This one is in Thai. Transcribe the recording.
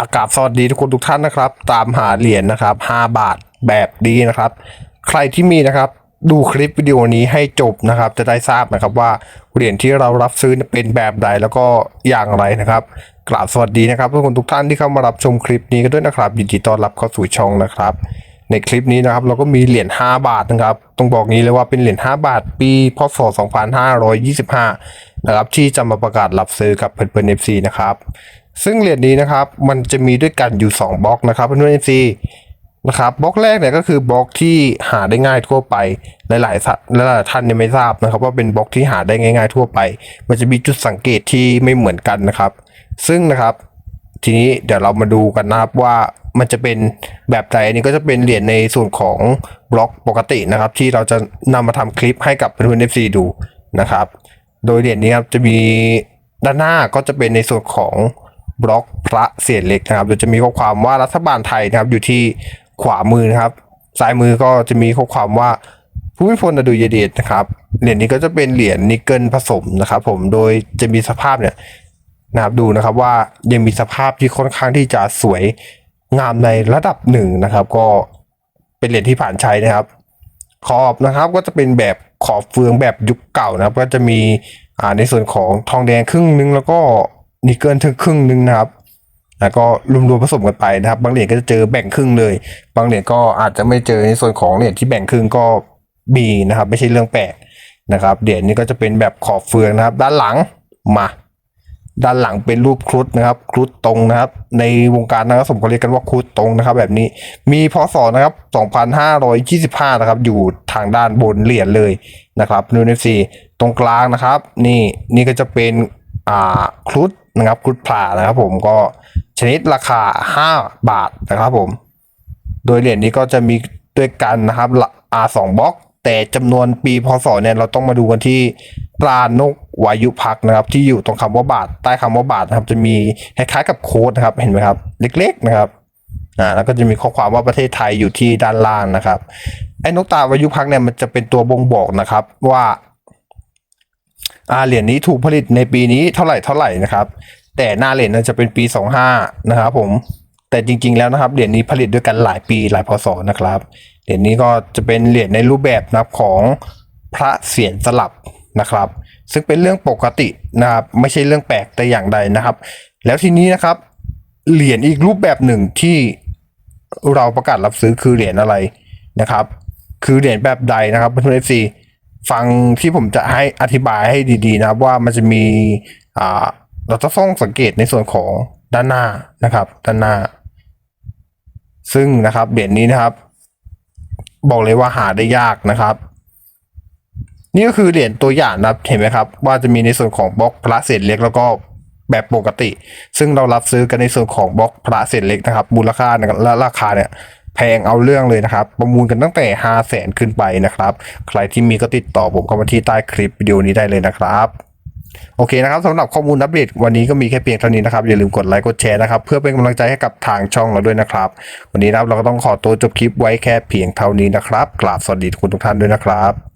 อากาศสวัสดีทุกคนทุกท่านนะครับ ตามหาเหรียญนะครับ 5 บาทแบบดีนะครับ ใครที่มีนะครับ ดูคลิปวิดีโอนี้ให้จบนะครับ จะได้ทราบนะครับว่าเหรียญที่เรารับซื้อเป็นแบบใดแล้วก็อย่างไรนะครับกราบสวัสดีนะครับทุกคนทุกท่านที่เข้ามารับชมคลิปนี้กันด้วยนะครับยินดีต้อนรับเข้าสู่ช่องนะครับ ในคลิปนี้นะครับ เราก็มีเหรียญ5บาทนะครับต้องบอกนี้เลยว่าเป็นเหรียญ5บาท ปีพศ 2525 นะครับ ที่จะมาประกาศรับซื้อกับเพื่อนๆ FC นะครับ ซึ่งเหรียญนี้นะครับมันจะมีด้วยกันอยู่ 2บล็อกนะครับเพื่อนๆ FC นะครับบล็อกแรกเนี่ยก็คือบล็อกที่หาได้ง่ายทั่วไป หลายๆหลายๆท่านเนี่ยไม่ทราบนะครับว่าเป็นบล็อกที่หาได้ง่าย ๆ ทั่วไป มันจะมีจุดสังเกตที่ไม่เหมือนกันนะครับ ซึ่งนะครับ ทีนี้เดี๋ยวเรามาดูกันนะครับว่ามันจะเป็นแบบใดอันนี้ก็จะเป็นเหรียญในส่วนของบล็อกปกตินะครับ ที่เราจะนำมาทำคลิปให้กับเพื่อนๆ FC ดูนะครับ โดยเหรียญนี้ครับจะมีด้านหน้าก็จะเป็นในส่วนของ บล็อกพระเสียรเล็กนะครับโดยจะมีข้อความว่ารัฐบาลไทยนะครับอยู่ที่ขวามือนะครับซ้ายมือก็จะมีข้อความว่าภูมิพลอดุยเดชนะครับเหรียญนี้ก็จะเป็นเหรียญนิกเกิลผสมนะครับผมโดยจะมีสภาพเนี่ยนะครับดูนะครับว่ายังมีสภาพที่ค่อนข้างที่จะสวยงามในระดับหนึ่งนะครับ ก็เป็นเหรียญที่ผ่านใช้นะครับ ขอบนะครับก็จะเป็นแบบขอบเฟืองแบบยุคเก่านะครับ ก็จะมีอ่าในส่วนของทองแดงครึ่งนึงแล้วก็ นิกเกิลถึงครึ่งหนึ่งนะครับแล้วก็รวมๆผสมกันไปนะครับ บางเหรียญก็จะเจอแบ่งครึ่งเลย บางเหรียญก็อาจจะไม่เจอในส่วนของเหรียญที่แบ่งครึ่งก็มีนะครับ ไม่ใช่เรื่องแปลกนะครับเหรียญนี้ก็จะเป็นแบบขอบเฟืองนะครับ ด้านหลังมาด้านหลังเป็นรูปครุฑนะครับ ครุฑตรงนะครับ ในวงการนะครับสมก็เรียกกันว่าครุฑตรงนะครับ แบบนี้มีพศนะครับ 2525 นะครับ อยู่ทางด้านบนเหรียญเลยนะครับนูนซีตรงกลางนะครับ นี่นี่ก็จะเป็นอ่าครุฑ นะครับครุฑผ่านะครับผมก็ชนิดราคา 5 บาทนะครับผม โดยเหรียญนี้ก็จะมีด้วยกันนะครับอาสองบล็อก แต่จำนวนปีพศเนี่ยเราต้องมาดูกันที่ปลานกวายุพักนะครับ ที่อยู่ตรงคำว่าบาท ใต้คำว่าบาทนะครับ จะมีคล้ายๆกับโค้ดนะครับเห็นไหมครับ เล็ก ๆนะครับอ่าแล้วก็จะมีข้อความว่าประเทศไทยอยู่ที่ด้านล่างนะครับไอ้นกตาวายุพักเนี่ยมันจะเป็นตัวบ่งบอกนะครับว่าอาเหรียญนี้ถูกผลิตในปีนี้เท่าไหร่เท่าไหร่นะครับ แต่หน้าเหรียญจะเป็นปี 25 นะครับผมแต่จริง ๆ แล้วนะครับเหรียญนี้ผลิตด้วยกันหลายปีหลายพศนะครับเหรียญนี้ก็จะเป็นเหรียญในรูปแบบนะครับของพระเสียรสลับนะครับ ซึ่งเป็นเรื่องปกตินะครับไม่ใช่เรื่องแปลกแต่อย่างใดนะครับ แล้วทีนี้นะครับเหรียญอีกรูปแบบหนึ่งที่เราประกาศรับซื้อคือเหรียญอะไรนะครับ คือเหรียญแบบใดนะครับเพื่อนเอฟซีฟังที่ผมจะให้อธิบายให้ดีๆนะครับว่ามันจะมีอ่า เราจะต้องสังเกตในส่วนของด้านหน้านะครับ ด้านหน้า ซึ่งนะครับเหรียญนี้นะครับ บอกเลยว่าหาได้ยากนะครับ นี่ก็คือเหรียญตัวอย่างนะครับเห็นไหมครับ ว่าจะมีในส่วนของบล็อกพระเศษเล็กแล้วก็แบบปกติ ซึ่งเรารับซื้อกันในส่วนของบล็อกพระเศษเล็กนะครับ มูลค่าและราคาเนี่ยแพงเอาเรื่องเลยนะครับ ประมูลกันตั้งแต่ 5 0 0แสนขึ้นไปนะครับ ใครที่มีก็ติดต่อผมเข้ามาที่ใต้คลิปวิดีโอนี้ได้เลยนะครับ โอเคนะครับสำหรับข้อมูลอัปเดตวันนี้ก็มีแค่เพียงเท่านี้นะครับ อย่าลืมกดไลค์กดแชร์นะครับ เพื่อเป็นกำลังใจให้กับทางช่องเราด้วยนะครับ วันนี้นะครับเราก็ต้องขอตัวจบคลิปไว้แค่เพียงเท่านี้นะครับกราบสวัสดีทุกคนทุกท่านด้วยนะครับ